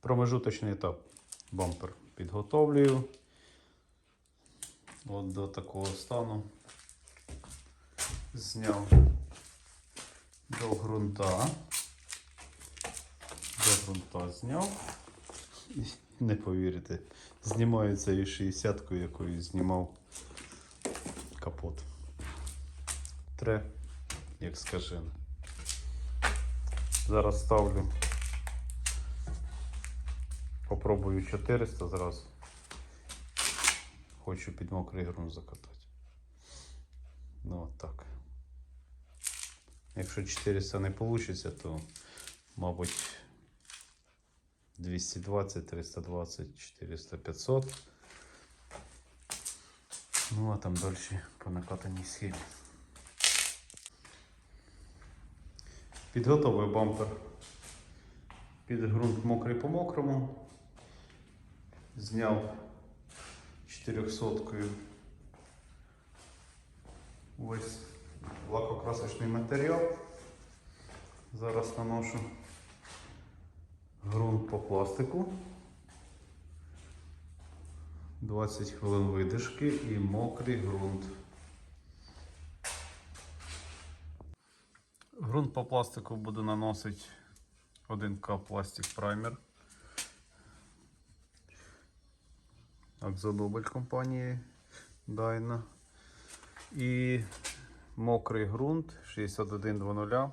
Промежуточний етап. Бампер підготовлюю. От до такого стану. Зняв до ґрунта. До ґрунта зняв. І не повірите, знімаю цією 60-ку, якою знімав капот. Тре, як скажено. Зараз ставлю. Попробую 400 зразу. Хочу під мокрий ґрунт закатати. Ну от так. Якщо 400 не вийде, то, мабуть, 220, 320, 400, 500. Ну а там далі по накатаній схемі. Підготовив бампер під ґрунт мокрий по мокрому. Зняв 400-кою ось лакокрасочний матеріал. Зараз наношу ґрунт по пластику. 20 хвилин видишки і мокрий ґрунт. Ґрунт по пластику буду наносити 1К пластик праймер. Акзодобль компанії Dyna. І мокрий ґрунт 6100.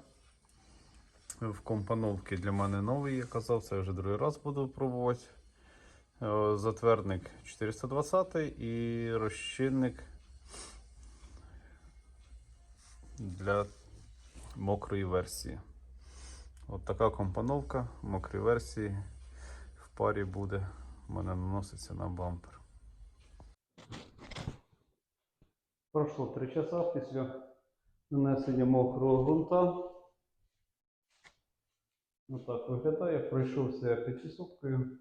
В компоновці для мене новий, я казав, це вже другий раз буду пробувати. Е, Затвердник 420 і розчинник для мокрої версії. От така компоновка мокрої версії в парі буде у мене наноситься на бампер. Пройшло 3 часа після нанесення мокрого ґрунта. Отак виглядає. Пройшовся п'ятисоткою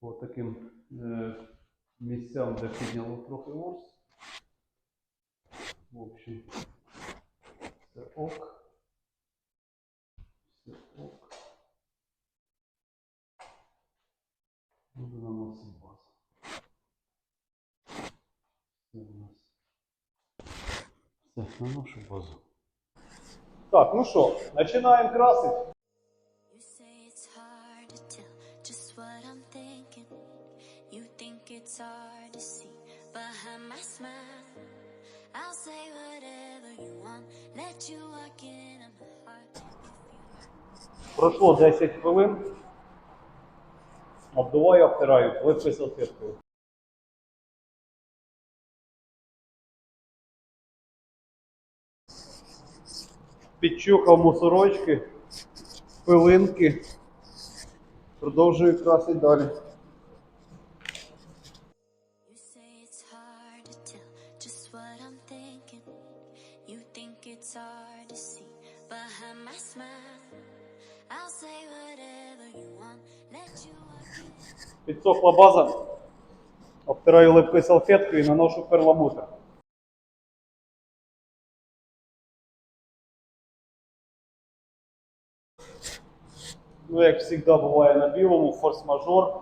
по таким е, місцям, де підняло трохи ворс. В общем, це ок. Все ок. Буду наносити базу. Все у нас. Все, наношу базу. Так, ну що, починаємо красити. You say it's hard to tell just what I'm thinking. You think it's hard to see behind my smile. I'll say whatever you want, let you walk into my heart. Пройшло 10 хвилин. Обдуваю, обтираю, плиткою салфеткою. Підчухав мусорочки, пилинки. Продовжую красити далі. You say it's hard to tell just what I'm thinking. You think it's hard to see behind my smile. I'll say whatever you want, let you walk in. Підсохла база. Обтираю липкою салфеткою і наношу перламутр. Ну, як завжди буває на білому, форс-мажор.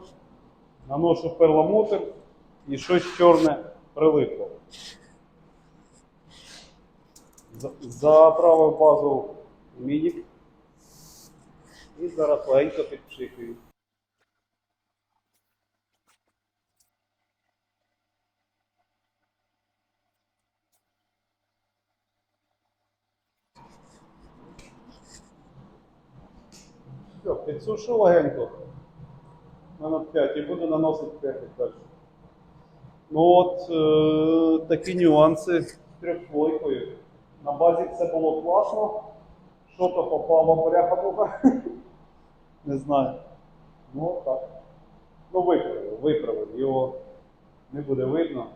Наношу перламутр і щось чорне прилипло. За- Заправив базу мінік. І зараз легенько підпшикую. Все, підсушу легенько. Минут 5 і буду наносити 5 далі. Ну от е, такі нюанси з трьохслойкою. На базі все було класно. Що то попало поляха муха. Не знаю. Ну так. Ну виправив, виправив. Його не буде видно.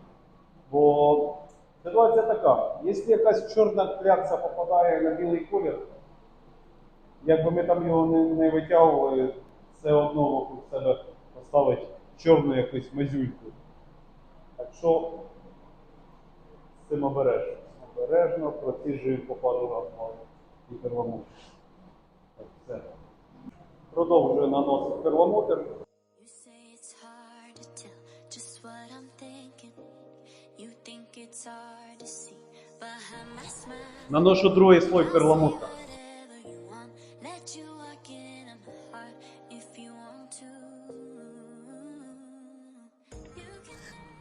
Бо ситуація така. Якщо якась чорна клякса попадає на білий колір, Якби ми там його не, не витягували, все одно вокруг себе поставить чорну якусь мазюльку. Так що з цим обережно. Обережно проціжуємо по пару разів і первому. Так, все. Продовжую наносити перламутр. You say it's hard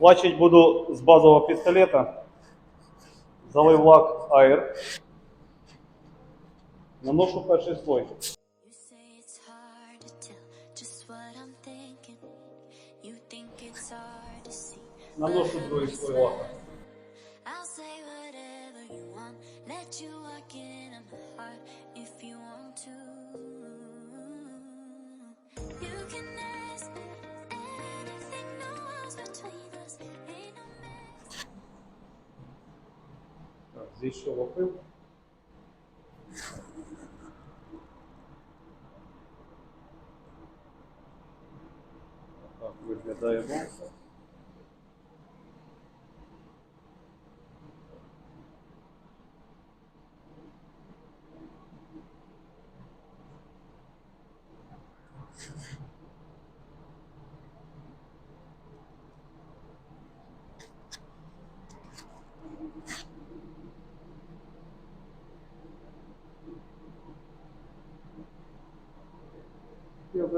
Лачить буду з базового пістолета. Залив лак Air. Наношу перший слой. Наношу другий слой hard зійшов опил. Так виглядає бомба.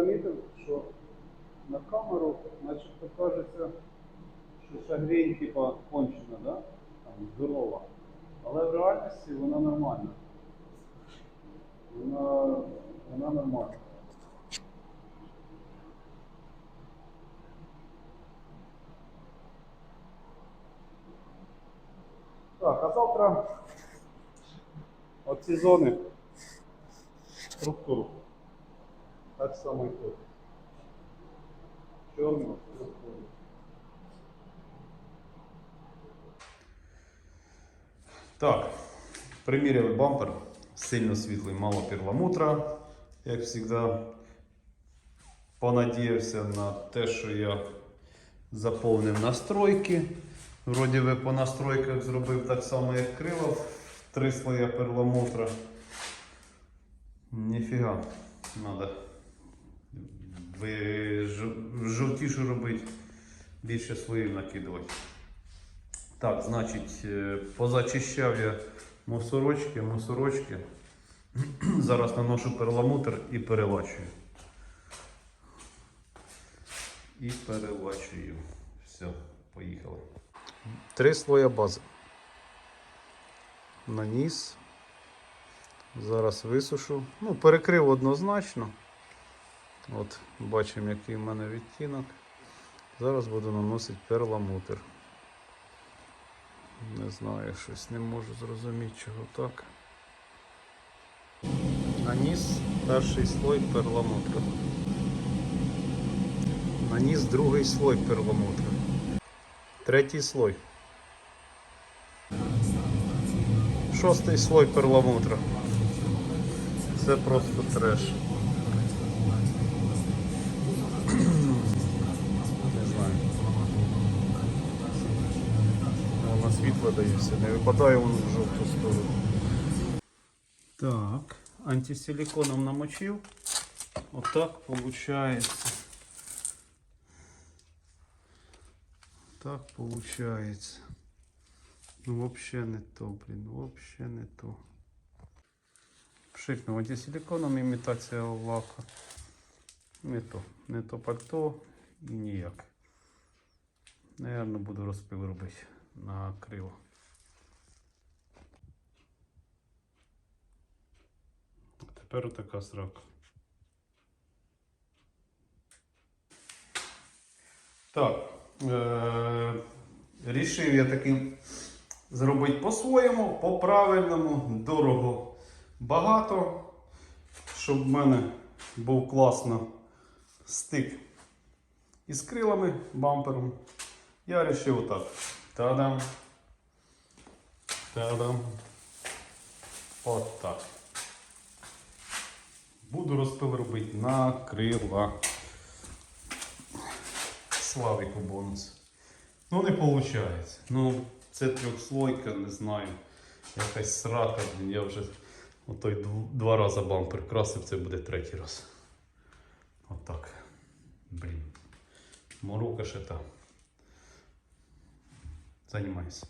Замітив, що на камеру начебто кажеться, що ця грінь типа кончена, да? Там здорова. Але в реальності вона нормальна. Вона, вона нормальна. Так, а завтра оці зони структуру. Так само і тут. Структуру. Так, приміряли бампер. Сильно світлий, мало перламутра, як завжди. Понадіявся на те, що я заповнив настройки. Вроді би по настройках зробив так само, як крилов. Три слоя перламутра. Ніфіга. Жов- жовтішу робити, більше слоїв накидувати. Так, значить, е, позачищав я мусорочки, мусорочки. Зараз наношу перламутр і перелачую. І перелачую. Все, поїхали. Три слоя бази. Наніс. Зараз висушу. Ну, перекрив однозначно. От, бачимо, який в мене відтінок. Зараз буду наносити перламутр. Не знаю, щось не можу зрозуміти, чого так. Наніс перший слой перламутра. Наніс другий слой перламутра. Третій слой. Шостий слой перламутра. Це просто треш. Воно світло дається, не випадає воно в жовту сторону. Так, антисиликоном намочив. Отак получается. Так получается. Ну вообще не то, блин, вообще не то. Пшикнув антисиликоном імітація лака. Не то, не то пальто і ніяк. Наверно, буду розпил робити на крило. Тепер така срака. Так. Е- рішив я таки зробити по-своєму, по-правильному, дорого, багато, щоб в мене був класно стик із крилами, бампером. Я вирішив отак. Та-дам. Та-дам. От так. Буду розпил робити на крила. Славіку бонус. Ну не виходить. Ну, це трьохслойка, не знаю. Якась срака, я вже отой два рази бампер красив, це буде третій раз. Отак. Блін. Морока ще та. Займайся.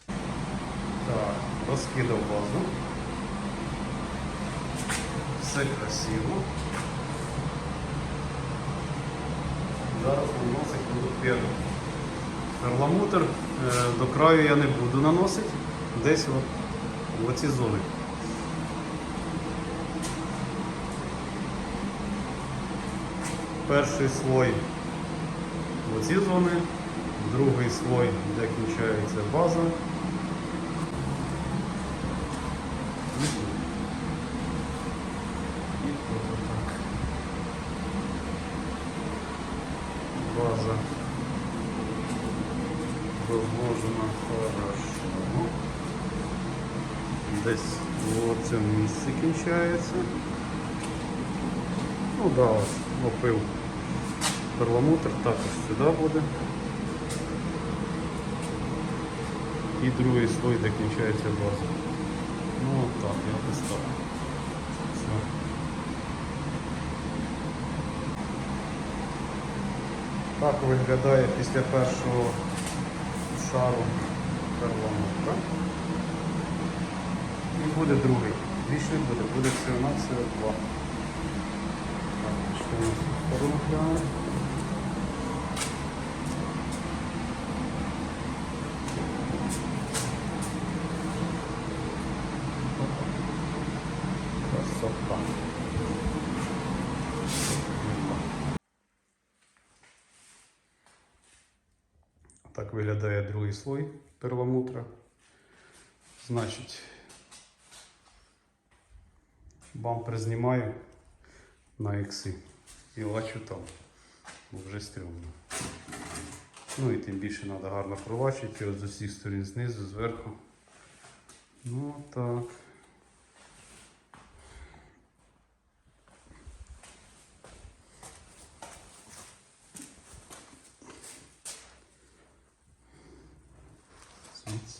Так, розкидав базу. Все красиво. Зараз наносить буду перу. Перламутр е, до краю я не буду наносити. Десь от, в оці зони. Перший слой в оці зони, другий слой, де кінчається база. І тут. Отак. База розложена хорошо. Десь в цьому місці кінчається. Ну да, ось опив перламутр, також сюди буде. І другий слой, де кінчається база. Ну от так, якось так. Все. Так виглядає після першого шару перламутра. І буде другий. Більше буде, буде всього на всього два. Так, пішли на цю сторону глянемо. Красота. Виглядає другий слой перламутра. Значить, бампер знімаю на ікси і лачу там, вже стрьомно. Ну і тим більше треба гарно пролачити його з усіх сторін знизу, зверху. Ну так.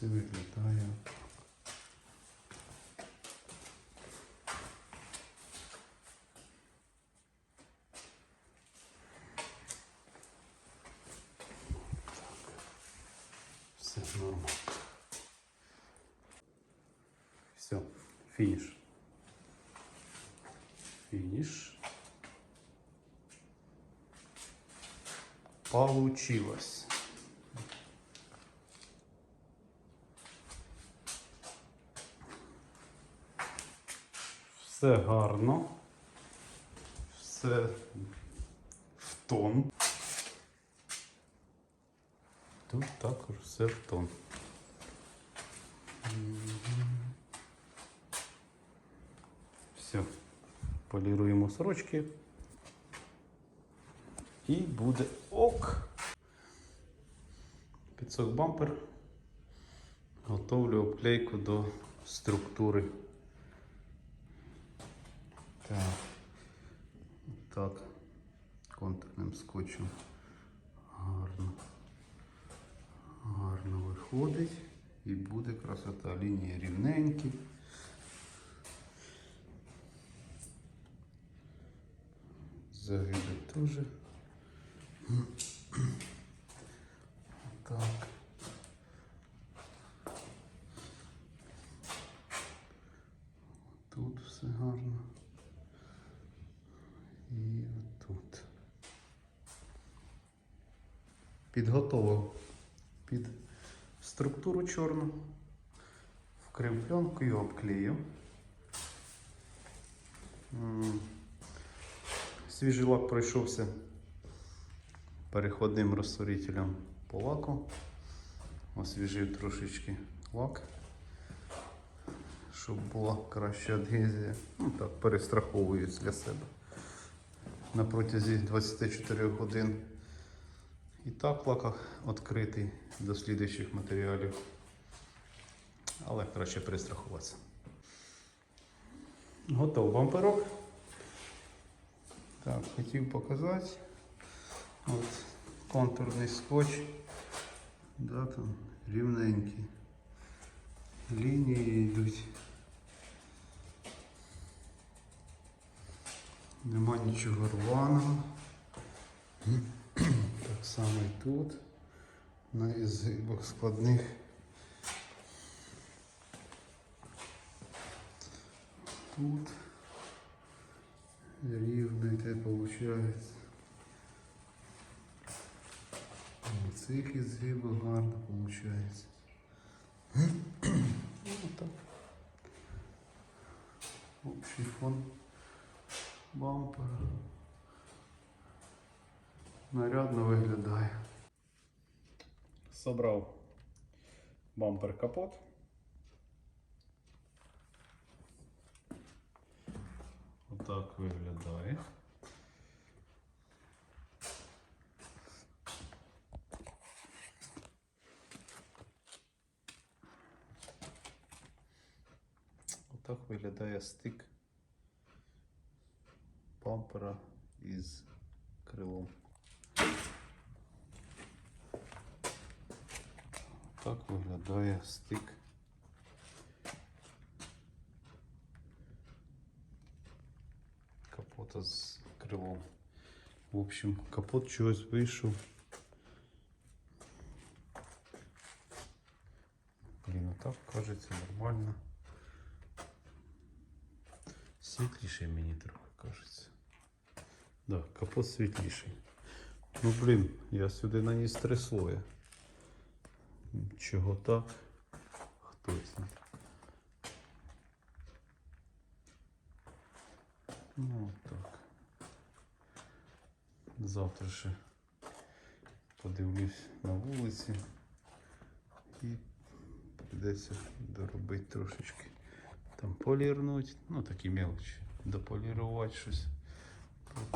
Звідси виглядає. Все нормально. Все, фініш. Фініш. Получилось. Все гарно. Все в тон. Тут також все в тон. Все. Поліруємо сорочки. І буде ок. Підсох бампер. Готовлю обклейку до структури. Так. Так. Контурним скотчем. Гарно. Гарно виходить. І буде красота. Лінії рівненькі. Загиби теж. Так. Тут все гарно. І тут. Підготовив під структуру чорну. Вкрив пленкою, обклеїв. М, Свіжий лак пройшовся переходним розтворителем по лаку. Освіжив трошечки лак, щоб була краща адгезія. Ну так, перестраховуюсь для себе. На протязі 24 годин. І так лак відкритий до слідуючих матеріалів. Але краще перестрахуватися. Готов бамперок. Так, хотів показати. От контурний скотч. Да, там рівненький. Лінії йдуть. Нема нічого рваного. Так само і тут. На ізгибах складних. Тут рівно йде виходить. У цих ізгибах гарно виходить. Ну, так. Общий фон бампера. Нарядно виглядає. Собрав бампер капот. Отак виглядає. Отак виглядає стик бампера із крилом. Так виглядає стик. Капота з крилом. В общем, капот чогось вийшов. Блін, ну так кажеться нормально. Світліший мені трохи кажеться. Да, капот світліший. Ну блін, я сюди наніс три слоя. Чого так? Хтось. знає. Ну так. Завтра ще подивлюсь на вулиці і прийдеться доробити трошечки. Там полірнуть, ну такі мелочі. Дополірувати щось.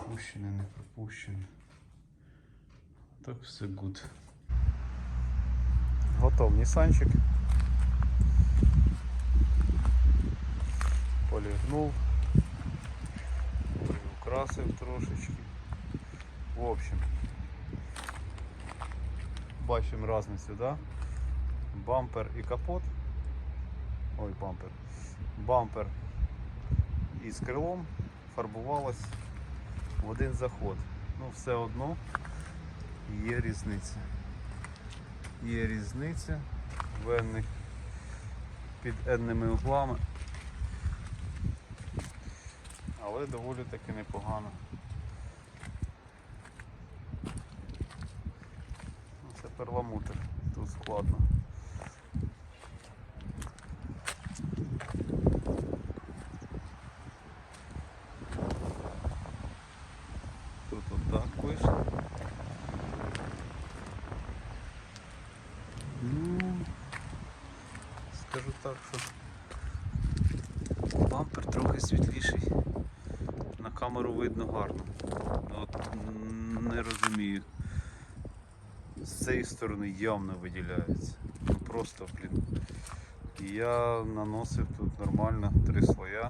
Пропущене, не пропущене. Так все гуд. Готов Нісанчик. Полірнув. Приукрасив трошечки. В общем, бачимо різницю, да? Бампер і капот. Ой, бампер. Бампер із крилом фарбувалось в один заход. Ну, все одно є різниця. Є різниця в енних, під енними углами. Але доволі таки непогано. Ну, Це перламутр, тут складно. Тут отак вийшло. Ну, скажу так, бампер трохи світліший. На камеру видно гарно. От не розумію. З цієї сторони явно виділяється. Ну просто, блін. Я наносив тут нормально три слоя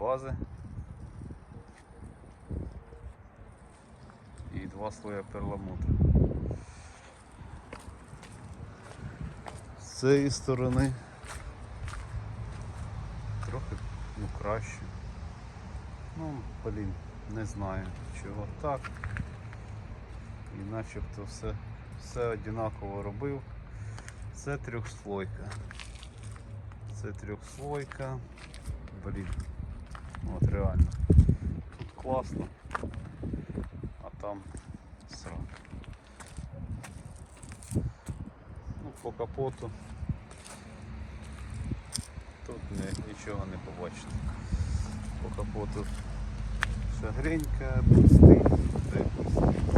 бази. І два слоя перламутру. З цієї сторони трохи ну, краще. Ну, блін, не знаю чого так. І начебто все, все однаково робив. Це трьохслойка. Це трьохслойка. Блін. От реально. Тут класно. А там срак. Ну, по капоту тут не, нічого не побачите. По капоту шагренька, пустий, де пустий.